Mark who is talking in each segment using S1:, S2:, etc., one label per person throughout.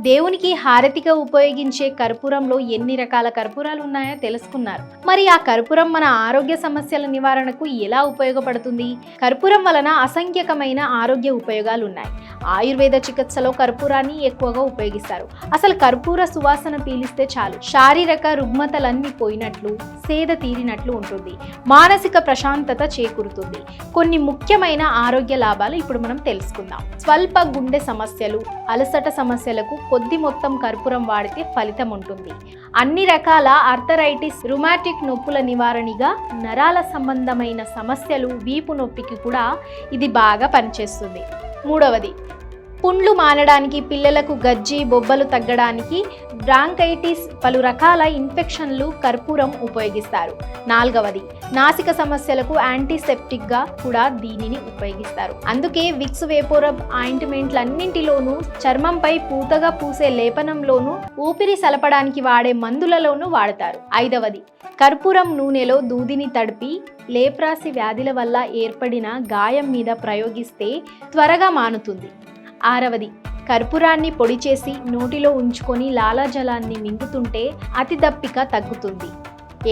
S1: దేవునికి హారతిగా ఉపయోగించే కర్పూరంలో ఎన్ని రకాల కర్పూరాలు ఉన్నాయో తెలుసుకున్నారు. మరి ఆ కర్పూరం మన ఆరోగ్య సమస్యల నివారణకు ఎలా ఉపయోగపడుతుంది? కర్పూరం వలన అసంఖ్యకమైన ఆరోగ్య ఉపయోగాలు ఉన్నాయి ఆయుర్వేద చికిత్సలో కర్పూరాన్ని ఎక్కువగా ఉపయోగిస్తారు. అసలు కర్పూర సువాసన పీలిస్తే చాలు. శారీరక రుగ్మతలన్నీ పోయినట్లు సేద తీరినట్లు ఉంటుంది. మానసిక ప్రశాంతత చేకూరుతుంది. కొన్ని ముఖ్యమైన ఆరోగ్య లాభాలు ఇప్పుడు మనం తెలుసుకుందాం. స్వల్ప గుండె సమస్యలు అలసట సమస్యలకు కొద్ది మొత్తం కర్పూరం వాడితే ఫలితం ఉంటుంది. అన్ని రకాల ఆర్థరైటిస్ రుమాటిక్ నొప్పుల నివారణగా నరాల సంబంధమైన సమస్యలు వీపు నొప్పికి కూడా ఇది బాగా పనిచేస్తుంది. మూడవది. పుండ్లు మానడానికి పిల్లలకు గజ్జి బొబ్బలు తగ్గడానికి బ్రాంకైటిస్ పలు రకాల ఇన్ఫెక్షన్లు కర్పూరం ఉపయోగిస్తారు. నాలుగవది నాసిక సమస్యలకు యాంటీసెప్టిక్గా కూడా దీనిని ఉపయోగిస్తారు. అందుకే విక్స్ వేపోరబ్ ఆయింట్మెంట్లన్నింటిలోనూ చర్మంపై పూతగా పూసే లేపనంలోనూ ఊపిరి సలపడానికి వాడే మందులలోనూ వాడతారు. ఐదవది కర్పూరం నూనెలో దూదిని తడిపి లేప్రాసి వ్యాధుల వల్ల ఏర్పడిన గాయం మీద ప్రయోగిస్తే త్వరగా మానుతుంది. ఆరవది కర్పూరాన్ని పొడి చేసి నోటిలో ఉంచుకొని లాలాజలాన్ని మింగుతుంటే అతి దప్పిక తగ్గుతుంది.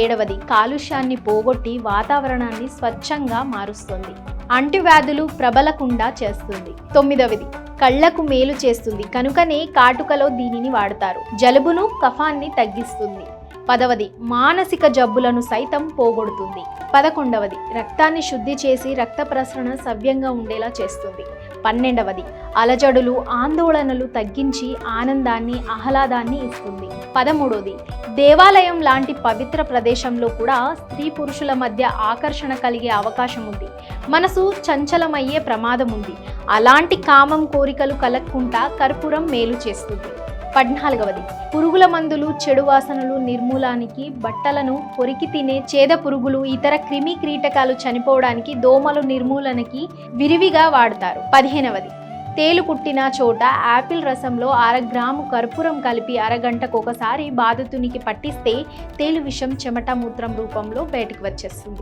S1: ఏడవది కాలుష్యాన్ని పోగొట్టి వాతావరణాన్ని స్వచ్ఛంగా మారుస్తుంది. అంటువ్యాధులు ప్రబలకుండా చేస్తుంది. తొమ్మిదవది కళ్ళకు మేలు చేస్తుంది. కనుకనే కాటుకలో దీనిని వాడతారు. జలుబును కఫాన్ని తగ్గిస్తుంది. పదవది మానసిక జబ్బులను సైతం పోగొడుతుంది. పదకొండవది రక్తాన్ని శుద్ధి చేసి రక్త ప్రసరణ సవ్యంగా ఉండేలా చేస్తుంది. పన్నెండవది అలజడులు ఆందోళనలు తగ్గించి ఆనందాన్ని ఆహ్లాదాన్ని ఇస్తుంది. పదమూడవది దేవాలయం లాంటి పవిత్ర ప్రదేశంలో కూడా స్త్రీ పురుషుల మధ్య ఆకర్షణ కలిగే అవకాశం ఉంది. మనసు చంచలమయ్యే ప్రమాదం ఉంది. అలాంటి కామం కోరికలు కలగకుండా కర్పూరం మేలు చేస్తుంది. పద్నాలుగవది. పురుగుల మందులు చెడు వాసనలు నిర్మూలానికి బట్టలను కొరికి తినే చేద పురుగులు ఇతర క్రిమి కీటకాలు చనిపోవడానికి దోమలు నిర్మూలనకి విరివిగా వాడతారు. పదిహేనవది. తేలు కుట్టిన చోట యాపిల్ రసంలో అర గ్రాము కర్పూరం కలిపి అరగంటకు ఒకసారి బాధితునికి పట్టిస్తే తేలు విషం చెమట మూత్రం రూపంలో బయటకు వచ్చేస్తుంది.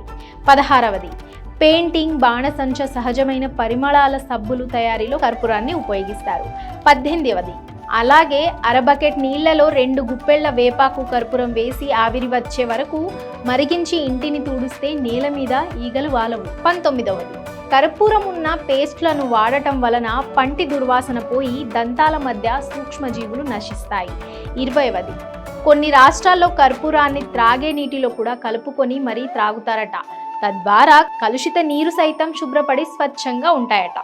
S1: పదహారవది. పెయింటింగ్ బాణసంచ సహజమైన పరిమళాల సబ్బులు తయారీలో కర్పూరాన్ని ఉపయోగిస్తారు. పద్దెనిమిదవది. అలాగే అరబకెట్ నీళ్ళలో రెండు గుప్పెళ్ళ వేపాకు కర్పూరం వేసి ఆవిరి వచ్చే వరకు మరిగించి ఇంటిని తుడిస్తే నేల మీద ఈగలు వాలవు. పంతొమ్మిదవది. కర్పూరం ఉన్న పేస్ట్లను వాడటం వలన పంటి దుర్వాసన పోయి దంతాల మధ్య సూక్ష్మజీవులు నశిస్తాయి. ఇరవైవది. కొన్ని రాష్ట్రాల్లో కర్పూరాన్ని త్రాగే నీటిలో కూడా కలుపుకొని మరీ త్రాగుతారట. తద్వారా కలుషిత నీరు సైతం శుభ్రపడి స్వచ్ఛంగా ఉంటాయట.